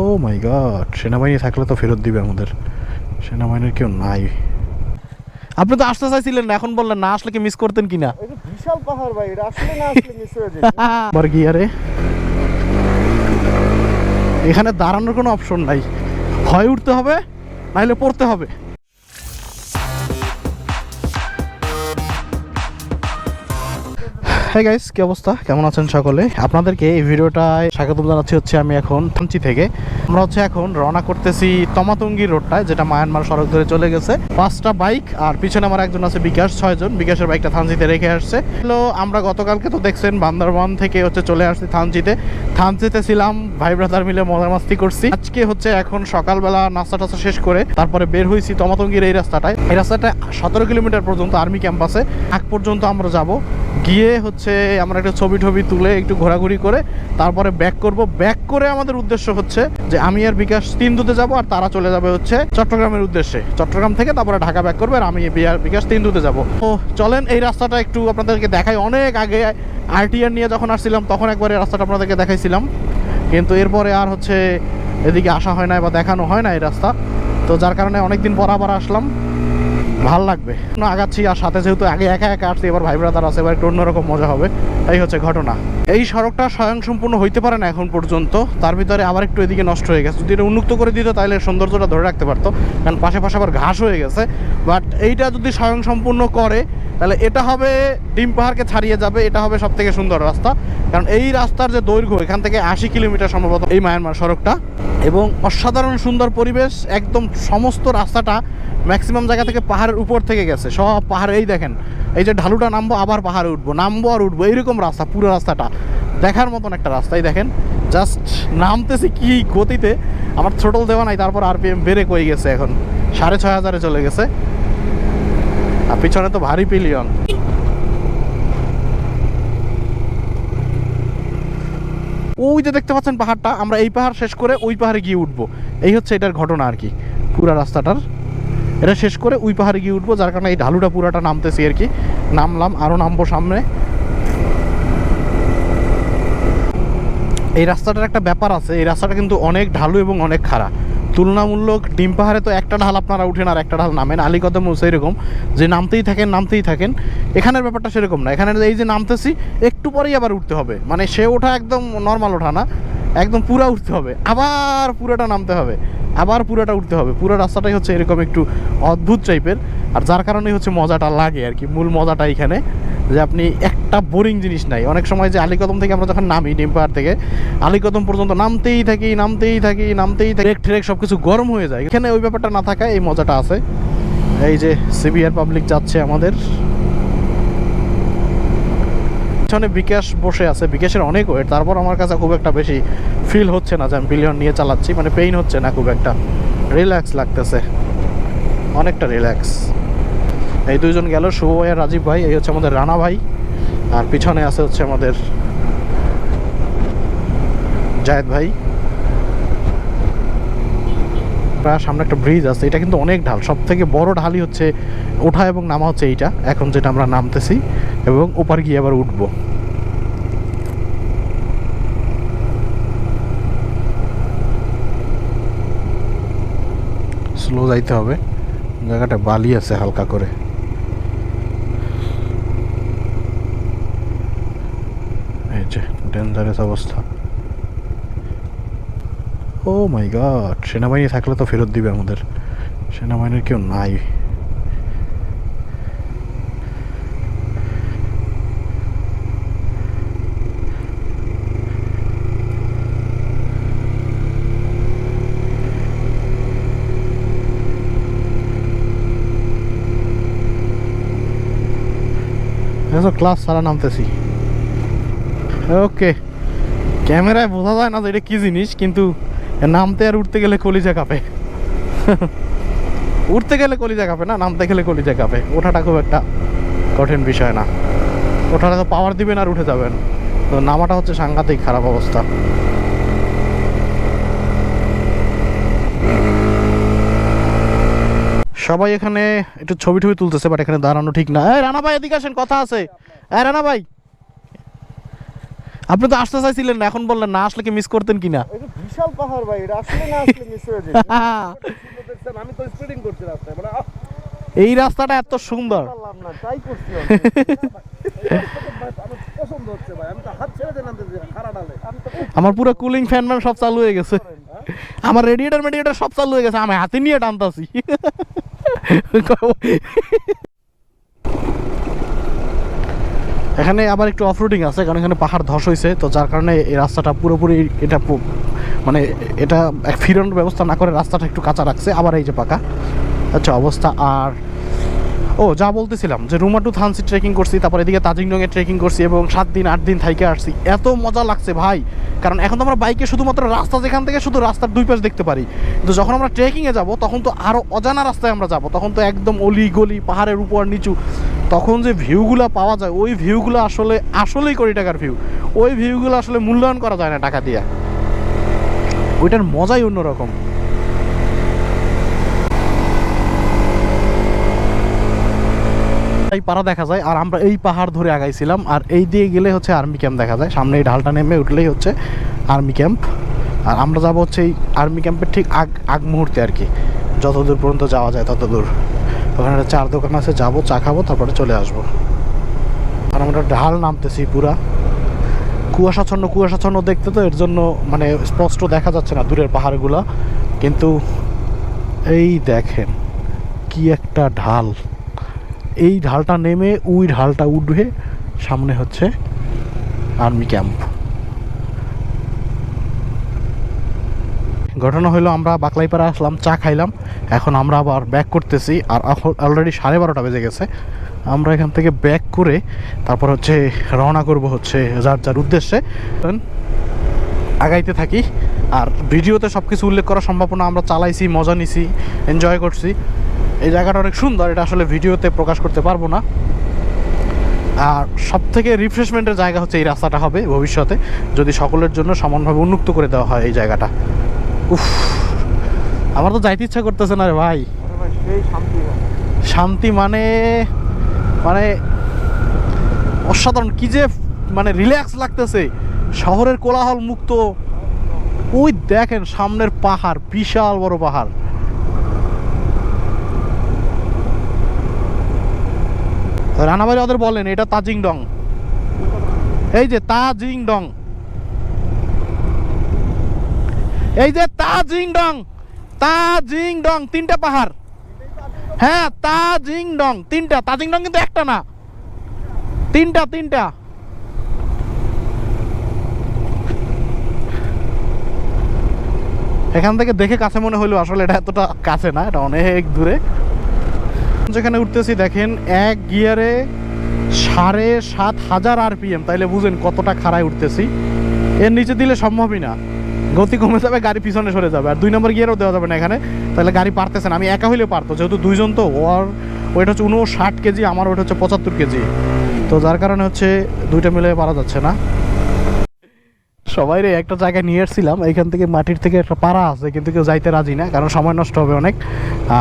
O my god সেনাবাহিনী থাকলে তো ফেরত দিবে আমাদের। সেনাবাহিনীর কেউ নাই। আপনি তো আসতে চাইছিলেন না এখন বললেন না আসলে কি মিস করতেন কি না বিশাল পাহাড় ভাই আসলে না আসলে মিস হয়ে যায়। আবার গিয়ারে। এখানে দাঁড়ানোর কোনো অপশন নাই। হয় উঠতে হবে নাহলে পড়তে হবে। হ্যাঁ গাইস কি অবস্থা? কেমন আছেন সকলে? আপনাদেরকে এই ভিডিওটায় স্বাগত জানাচ্ছি হচ্ছে আমি এখন থানচি থেকে। আমরা হচ্ছে এখন রওনা করতেছি তমাতঙ্গি রোডটায়, যেটা মায়ানমার সড়ক ধরে চলে গেছে। পাঁচটা বাইক আর পিছনে আমার একজন আছে বিকাশ, ছয়জন। বিকাশের বাইকটা থানচিতে রেখে আসছে। হ্যালো, আমরা গতকালকে তো দেখছেন বান্দরবান থেকে হচ্ছে চলে আসছি থানচিতে। থানচিতে ছিলাম, ভাই ব্রাদার মিলে মজা মাস্তি করছি। আজকে হচ্ছে এখন সকালবেলা নাস্তা টাস্তা শেষ করে তারপরে বের হয়েছি তমাতঙ্গির এই রাস্তাটায়। এই রাস্তাটা সতেরো কিলোমিটার পর্যন্ত আর্মি ক্যাম্পাসে। আগ পর্যন্ত আমরা যাব। গিয়ে হচ্ছে আমরা একটা ছবি টবি তুলে একটু ঘোরাঘুরি করে তারপরে ব্যাক করব। ব্যাক করে আমাদের উদ্দেশ্য হচ্ছে যে আমি আর বিকাশ তিন দুতে যাব আর তারা চলে যাবে হচ্ছে চট্টগ্রামের উদ্দেশ্যে। চট্টগ্রাম থেকে তারপরে ঢাকা ব্যাক করবে আর আমি বিয়া- বিকাশ তিন দুতে যাব। তো চলেন এই রাস্তাটা একটু আপনাদেরকে দেখাই। অনেক আগে আরটিআর নিয়ে যখন আসছিলাম তখন একবার এই রাস্তাটা আপনাদেরকে দেখাইছিলাম। কিন্তু এরপরে আর হচ্ছে এদিকে আসা হয় না বা দেখানো হয় না এই রাস্তা। তো যার কারণে অনেকদিন পর আবার আসলাম। ভালো লাগবে। আগাচ্ছি আর সাথে যেহেতু আগে একা একা আসছি, এবার ভাই ব্রাদার আছে, এবার একটু অন্যরকম মজা হবে। এই হচ্ছে ঘটনা। এই সড়কটা স্বয়ংসম্পূর্ণ হইতে পারে না এখন পর্যন্ত। তার ভিতরে আবার একটু এদিকে নষ্ট হয়ে গেছে। যদি এটা উন্মুক্ত করে দিত, তাহলে সৌন্দর্যটা ধরে রাখতে পারতো। কারণ পাশে পাশে আবার ঘাস হয়ে গেছে। বাট এইটা যদি স্বয়ংসম্পূর্ণ করে তাহলে এটা হবে ডিম পাহাড়কে ছাড়িয়ে যাবে, এটা হবে সব থেকে সুন্দর রাস্তা। কারণ এই রাস্তার যে দৈর্ঘ্য, এখান থেকে আশি কিলোমিটার সম্ভবত এই মায়ানমার সড়কটা। এবং অসাধারণ সুন্দর পরিবেশ, একদম সমস্ত রাস্তাটা ম্যাক্সিমাম জায়গা থেকে পাহাড়ের উপর থেকে গেছে। সব পাহাড়ে, এই দেখেন, এই যে ঢালুটা নামবো, আবার পাহাড়ে উঠবো, নামবো আর উঠবো, এইরকম রাস্তা, পুরো রাস্তাটা। দেখার মতন একটা রাস্তাই দেখেন। জাস্ট নামতেছি কি গতিতে, আমার ছোটল দেওয়া নাই, তারপর আরপিএম বেড়ে কই গেছে এখন? সাড়ে ছয় হাজারে চলে গেছে। আর পিছনে তো ভারী পিলিয়ন ওই যে দেখতে পাচ্ছেন পাহাড়টা, আমরা এই পাহাড় শেষ করে ওই পাহাড়ে গিয়ে উঠবো। এই হচ্ছে এটার ঘটনা আর কি, পুরা রাস্তাটার। এটা শেষ করে ওই পাহাড়ে গিয়ে উঠবো, যার কারণে এই ঢালুটা পুরাটা নামতেছি আর কি। নামলাম আরও নামবো সামনে। এই রাস্তাটার একটা ব্যাপার আছে, এই রাস্তাটা কিন্তু অনেক ঢালু এবং অনেক খাড়া। তুলনামূলক ডিম পাহাড়ে তো একটা ঢাল আপনারা উঠেন আর একটা ঢাল নামেন। আলিকদমও সেরকম যে নামতেই থাকেন নামতেই থাকেন। এখানের ব্যাপারটা সেরকম না। এখানে এই যে নামতেছি, একটু পরেই আবার উঠতে হবে। মানে সে ওঠা একদম নর্মাল ওঠা না। একদম পুরা উঠতে হবে। আবার পুরোটা নামতে হবে। আবার পুরোটা উঠতে হবে। পুরো রাস্তাটাই হচ্ছে এরকম একটু অদ্ভুত টাইপের আর যার কারণেই হচ্ছে মজাটা লাগে আর কি। মূল মজাটা এখানে। যে আপনি একটা বোরিং জিনিস নাই। অনেক সময় যে আলিকদম থেকে আমরা যখন নামি ডিম পাহাড় থেকে আলিকদম পর্যন্ত নামতেই থাকি নামতেই থাকি নামতেই থাকি। ট্রেক সব কিছু গরম হয়ে যায়। এখানে ওই ব্যাপারটা না থাকায় এই মজাটা আছে। এই যে সিবিআর পাবলিক যাচ্ছে আমাদের। পিছনে বিকাশ বসে আছে। বিকাশের অনেক ওয়েট। তারপর আমার কাছে খুব একটা বেশি ফিল হচ্ছে না যে আমি বিলিয়ন নিয়ে চালাচ্ছি। মানে পেইন হচ্ছে না খুব একটা। রিল্যাক্স লাগতেছে। অনেকটা রিল্যাক্স এই দুইজন গেল, শুভ ভাই আর রাজীব ভাই। এই হচ্ছে আমাদের রানা ভাই। আর পিছনে আছে হচ্ছে আমাদের জায়েদ ভাই। প্রায় সামনে একটা ব্রিজ আছে। এটা কিন্তু অনেক ঢাল। সব থেকে বড় ঢালই হচ্ছে ওঠা এবং নামা হচ্ছে এইটা। এখন যেটা আমরা নামতেছি এবং ওপার গিয়ে আবার উঠবো। স্লো যাইতে হবে। জায়গাটা বালি আছে হালকা করে এই যে ডেঞ্জারাস অবস্থা। ও মাই গড সেনাবাহিনী থাকলে তো ফেরত দিবে আমাদের। সেনাবাহিনীর কেউ নাই। ক্লাস সারা নামতেছি। ওকে ক্যামেরায় বোঝা যায় না যে এটা কি জিনিস, কিন্তু নামতে আর উঠতে গেলে কলিজা কাঁপে। উঠতে গেলে কলিজা কাঁপে না, নামতে গেলে কলিজা কাঁপে। ওঠাটা খুব একটা কঠিন বিষয় না। ওঠাটা তো পাওয়ার দিবেন আর উঠে যাবেন। তো নামাটা হচ্ছে সাংঘাতিক খারাপ অবস্থা। সবাই এখানে একটু ছবি টবি তুলতেছে বাট এখানে দাঁড়ানো ঠিক না। রানা ভাই, এদিকে আসেন, কথা আছে। এই রানা ভাই। আপনি তো আসতে চাইছিলেন না এখন বললেন না আসলে কি মিস করতেন কিনা? বিশাল পাহাড় ভাই এটা আসলে না আসলে মিস হয়ে যেত দেখছেন আমি তো স্পিডিং করছি রাস্তায় মানে এই রাস্তাটা এত সুন্দর। না ট্রাই করছি ভাই, আমার পছন্দ হচ্ছে ভাই আমি তো হাত ছেড়ে দিলাম তো খারা ডালে। আমি তো আমার পুরো কুলিং ফ্যান ম্যান সব চালু হয়ে গেছে। আমার রেডিয়েটার মেডিয়েটার সব চালু হয়ে গেছে আমি হাতে নিয়ে টানতাছি। এখানে আবার একটু অফ অফরোডিং আছে, কারণ এখানে পাহাড় ধস হয়েছে তো যার কারণে এই রাস্তাটা পুরোপুরি এটা মানে এটা ফিরানোর ব্যবস্থা না করে রাস্তাটা একটু কাঁচা রাখছে। আবার এই যে পাকা। আচ্ছা অবস্থা আর ও, যা বলতেছিলাম, যে রুমা টু থানসি ট্রেকিং করছি, তারপর এদিকে তাজিংডংয়ে ট্রেকিং করছি এবং সাত দিন, আট দিন থাইকে আসছি। এত মজা লাগছে ভাই। কারণ এখন তো আমরা বাইকে শুধুমাত্র রাস্তা যেখান থেকে শুধু রাস্তার দুই পাশ দেখতে পারি। কিন্তু যখন আমরা ট্রেকিংয়ে যাব, তখন তো আরও অজানা রাস্তায় আমরা যাব। তখন তো একদম অলি গলি, পাহাড়ের উপর, নিচু। তখন যে ভিউগুলো পাওয়া যায়, ওই ভিউগুলো আসলে, আসলেই কোটি টাকার ভিউ ওই ভিউগুলো আসলে মূল্যায়ন করা যায় না টাকা দিয়ে। ওইটার মজাই অন্যরকম। এই পাড়া দেখা যায়, আর আমরা এই পাহাড় ধরে আগাইছিলাম, আর এই দিয়ে গেলে হচ্ছে আর্মি ক্যাম্প দেখা যায়। সামনে এই ঢালটা নেমে উঠলেই হচ্ছে আর্মি ক্যাম্প আর আমরা যাব হচ্ছে এই আর্মি ক্যাম্পের ঠিক আগ আগ মুহূর্তে আর কি। যত দূর পর্যন্ত যাওয়া যায় তত দূর ওখানে একটা চার দোকান আছে, যাব, চা খাব, তারপরে চলে আসব। আর আমরা ঢাল নামতেছি পুরা। কুয়াশাচ্ছন্ন কুয়াশাচ্ছন্ন দেখতে তো এর জন্য মানে স্পষ্ট দেখা যাচ্ছে না দূরের পাহাড়গুলো। কিন্তু এই দেখেন, কি একটা ঢাল। এই ঢালটা নেমে ওই ঢালটা উঠবে সামনে হচ্ছে আর্মি ক্যাম্প। ঘটনা হলো আমরা বাকলাইপাড়া আসলাম, চা খাইলাম, এখন আমরা আবার ব্যাক করতেছি আর অলরেডি সাড়ে বারোটা বেজে গেছে। আমরা এখান থেকে ব্যাক করে তারপর হচ্ছে রওনা করব হচ্ছে যার যার উদ্দেশ্যে। আগাইতে থাকি আর ভিডিওতে সব কিছু উল্লেখ করার সম্ভাবনা আমরা চালাইছি, মজা নিছি এনজয় করছি। এই জায়গাটা অনেক সুন্দর এটা আসলে ভিডিওতে প্রকাশ করতে পারব না। আর সব থেকে রিফ্রেশমেন্টের জায়গা হচ্ছে এই রাস্তাটা হবে ভবিষ্যতে যদি সকলের জন্য সমানভাবে উন্মুক্ত করে দেওয়া হয় এই জায়গাটা। উফ আমার তো যাইতে ইচ্ছা করতেছে না রে ভাই। শান্তি মানে মানে অসাধারণ কি যে মানে রিল্যাক্স লাগতেছে। শহরের কোলাহল মুক্ত ওই দেখেন সামনের পাহাড় বিশাল বড় পাহাড়। রানাবাড়ি ওদের বলেন, এটা তাজিং ডং। এই যে তাজিং ডং। এই যে তাজিং ডং তাজিং ডং, তিনটা পাহাড়। হ্যাঁ তাজিং ডং, তিনটা। তাজিং ডং কিন্তু একটা না। তিনটা তিনটা। এখান থেকে দেখে কাছে মনে হলো আসলে এটা এতটা কাছে না, এটা অনেক দূরে। যেখানে উঠতেছি, দেখেন এক গিয়ারে সাড়ে সাত হাজার আরপিএম। তাইলে বুঝেন কতটা খাড়ায় উঠতেছি। এর নিচে দিলে সম্ভবই না। গতি কমে যাবে, গাড়ি পিছনে সরে যাবে। আর দুই নম্বর গিয়ারও দেওয়া যাবে না এখানে। তাহলে গাড়ি পারতেছে না। আমি একা হইলে পারতো। যেহেতু দুইজন তো, ওর ওইটা হচ্ছে উনষাট কেজি, আমার ওইটা হচ্ছে পঁচাত্তর কেজি। তো যার কারণে হচ্ছে দুইটা মিলে পারা যাচ্ছে না। সবাই একটা জায়গায় নিয়ে এসেছিলাম এইখান থেকে মাটির থেকে একটা পাড়া আছে, কিন্তু কেউ যাইতে রাজি না, কারণ সময় নষ্ট হবে অনেক।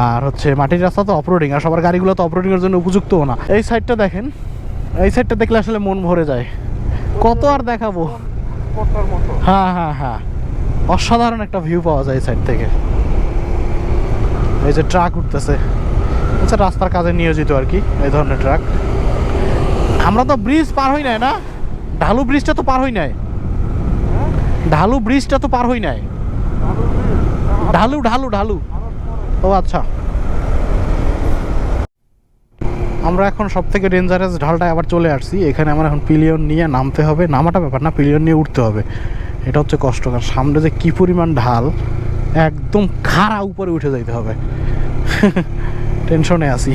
আর হচ্ছে মাটির রাস্তা তো অপরোডিং আর সবার গাড়িগুলো তো অফরোডিং এর জন্য উপযুক্তও না। এই সাইডটা দেখেন, এই সাইডটা দেখলে আসলে মন ভরে যায়। কত আর দেখাবো? হ্যাঁ হ্যাঁ হ্যাঁ। অসাধারণ একটা ভিউ পাওয়া যায় এই সাইড থেকে। এই যে ট্রাক উঠতেছে। আচ্ছা রাস্তার কাজে নিয়োজিত আর কি, এই ধরনের ট্রাক আমরা তো ব্রিজ পার হই নাই না? ঢালু ব্রিজটা তো পার হই নাই। ঢালু ব্রিজটা তো পার হই নাই। ঢালু ঢালু ঢালু। ও আচ্ছা। আমরা এখন সব থেকে ডেঞ্জারাস ঢালটায় আবার চলে আসছি। এখানে আমার এখন পিলিয়ন নিয়ে নামতে হবে। নামাটা ব্যাপার না পিলিয়ন নিয়ে উঠতে হবে। এটা হচ্ছে কষ্টকর সামনে যে কি পরিমাণ ঢাল, একদম খাড়া উপরে উঠে যাইতে হবে। টেনশনে আছি।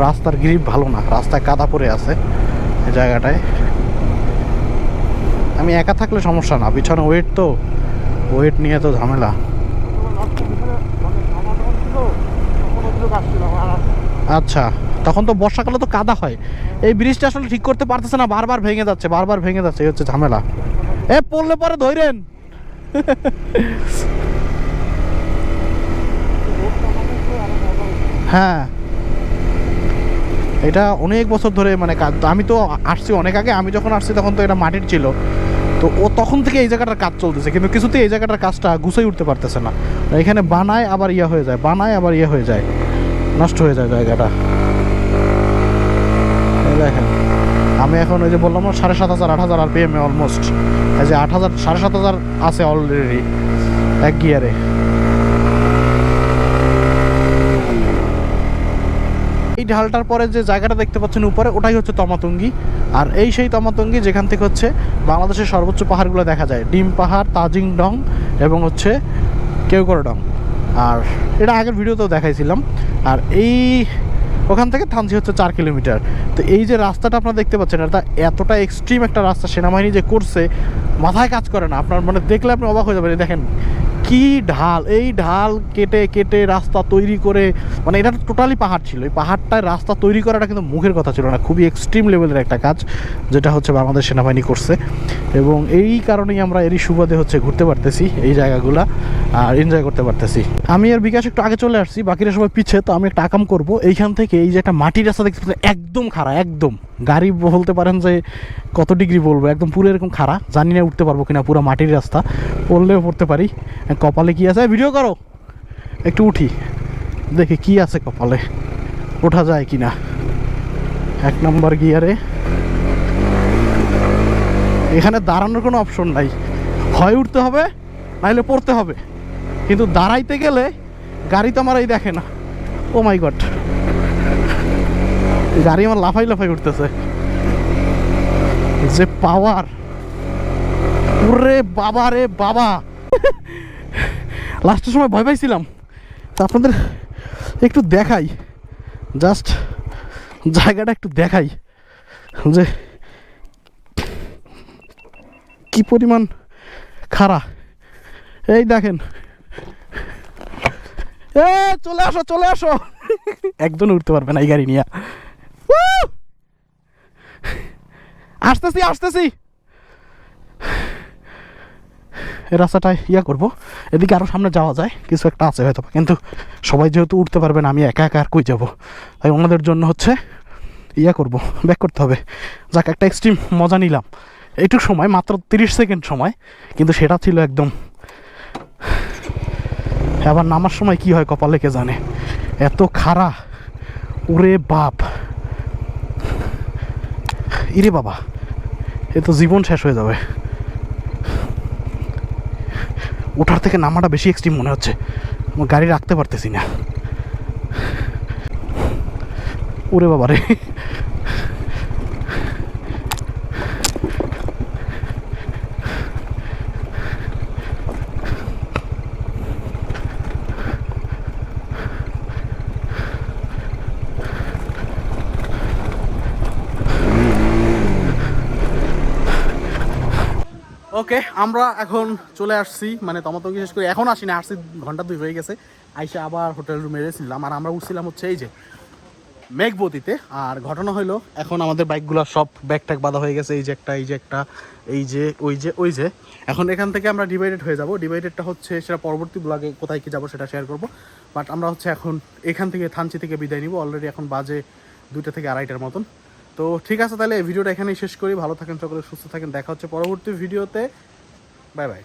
রাস্তার গ্রিপ ভালো না। রাস্তায় কাদা পড়ে আছে। জায়গাটায়। আমি একা থাকলে সমস্যা না। পিছনে ওয়েট তো ওয়েট নিয়ে তো ঝামেলা। আচ্ছা তখন তো বর্ষাকালে তো কাদা হয়। এই ব্রিজটা আসলে ঠিক করতে পারতেছে না, বারবার ভেঙে যাচ্ছে, বারবার ভেঙে যাচ্ছে, এই হচ্ছে ঝামেলা। এ, পড়লে পরে ধরেন। হ্যাঁ। এটা অনেক বছর ধরে মানে আমি তো আসছি অনেক আগে, আমি যখন আসছি তখন তো এটা মাটির ছিল। তো ও তখন থেকে এই জায়গাটার কাজ চলতেছে, কিন্তু কিছুতে এই জায়গাটার কাজটা গুছাই উঠতে পারতেছে না। এখানে বানায় আবার ইয়া হয়ে যায়, বানায় আবার ইয়া হয়ে যায়, নষ্ট হয়ে যায় জায়গাটা। দেখেন, আমি এখন ওই যে বললাম না, সাড়ে সাত হাজার, আট হাজার আর পিএমে অলমোস্ট এই যে আট হাজার, সাড়ে সাত হাজার আছে অলরেডি এক গিয়ারে এই ঢালটার পরে যে জায়গাটা দেখতে পাচ্ছেন উপরে, ওটাই হচ্ছে তমাতঙ্গি। আর এই সেই তমাতঙ্গি যেখান থেকে হচ্ছে বাংলাদেশের সর্বোচ্চ পাহাড়গুলো দেখা যায়, ডিম পাহাড়, তাজিং ডং এবং হচ্ছে কেউকর ডং আর এটা আগের ভিডিওতেও দেখাইছিলাম। আর এই ওখান থেকে থানচি হচ্ছে চার কিলোমিটার। তো এই যে রাস্তাটা আপনারা দেখতে পাচ্ছেন, এটা এতটা এক্সট্রিম একটা রাস্তা সেনাবাহিনী যে করছে, মাথায় কাজ করে না। আপনার মানে দেখলে আপনি অবাক হয়ে যাবেন। দেখেন কি ঢাল, এই ঢাল কেটে কেটে রাস্তা তৈরি করে মানে এটা টোটালি পাহাড় ছিল। এই পাহাড়টায় রাস্তা তৈরি করাটা কিন্তু মুখের কথা ছিল না, খুবই এক্সট্রিম লেভেলের একটা কাজ, যেটা হচ্ছে বাংলাদেশ সেনাবাহিনী করছে। এবং এই কারণেই আমরা এরই সুবাদে হচ্ছে ঘুরতে পারতেছি এই জায়গাগুলা, আর এনজয় করতে পারতেছি। আমি আর বিকাশ একটু আগে চলে আসছি, বাকিরা সবাই পিছে, তো আমি একটা আকাম করব, এইখান থেকে এই যে একটা মাটির রাস্তা দেখতে একদম খাড়া, একদম। গাড়ি বলতে পারেন যে কত ডিগ্রি বলব, একদম পুরো এরকম খাড়া, জানি না উঠতে পারব কিনা, পুরো মাটির রাস্তা, পড়লেও পড়তে পারি। কপালে কি আছে? ভিডিও করো। একটু উঠি। দেখি কি আছে কপালে। ওঠা যায় কি না এক নম্বর গিয়ারে। এখানে দাঁড়ানোর কোনো অপশন নাই। হয় উঠতে হবে, নাহলে পড়তে হবে। কিন্তু দাঁড়াইতে গেলে গাড়ি তো আমার এই দেখে না। Oh my God. গাড়ি আমার লাফাই লাফাই উঠতেছে। যে পাওয়ার ওরে বাবা রে বাবা। লাস্টের সময় ভয় পাইছিলাম। তা আপনাদের একটু দেখাই। জাস্ট জায়গাটা একটু দেখাই যে কি পরিমাণ খাড়া। এই দেখেন। এ চলে আসো চলে আসো। একদম উঠতে পারবে না এই গাড়ি নিয়ে। আসতেছি আসতেছি। এই রাস্তাটায় ইয়া করব। এদিকে আরও সামনে যাওয়া যায়, কিছু একটা আছে হয়তো কিন্তু সবাই যেহেতু উঠতে পারবে না, আমি একা একা আর কই যাব? তাই ওনাদের জন্য হচ্ছে ইয়া করব ব্যাক করতে হবে। যাক, একটা এক্সট্রিম মজা নিলাম। এইটুক সময়, মাত্র তিরিশ সেকেন্ড সময়, কিন্তু সেটা ছিল একদম আবার নামার সময় কি হয় কপালে কে জানে? এত খাড়া। ওরে বাপ। ইরে বাবা, এ তো জীবন শেষ হয়ে যাবে। ওঠার থেকে নামাটা বেশি এক্সট্রিম মনে হচ্ছে। আমার গাড়ি রাখতে পারতেছি না। ওরে বাবা ওকে, আমরা এখন চলে আসছি মানে তমাতঙ্গি শেষ করে এখন আসি না আসছি ঘণ্টা দুই হয়ে গেছে। আইসে আবার হোটেল রুমে এসেছিলাম আর আমরা উঠছিলাম হচ্ছে এই যে মেঘবতীতে, আর ঘটনা হলো এখন আমাদের বাইকগুলো সব ব্যাগ ট্যাগ বাঁধা হয়ে গেছে, এই যে একটা, এই যে একটা, এই যে, ওই যে ওই যে। এখন এখান থেকে আমরা ডিভাইডেড হয়ে যাব ডিভাইডেডটা হচ্ছে সেটা পরবর্তী ব্লগে কোথায় কি যাব সেটা শেয়ার করব। বাট আমরা হচ্ছে এখন এখান থেকে থানচি থেকে বিদায় নিব অলরেডি এখন বাজে দুইটা থেকে আড়াইটার মতন। তো ঠিক আছে তাহলে ভিডিওটা এখানেই শেষ করি। ভালো থাকেন সকলে, সুস্থ থাকেন। দেখা হচ্ছে পরবর্তী ভিডিওতে। Bye bye.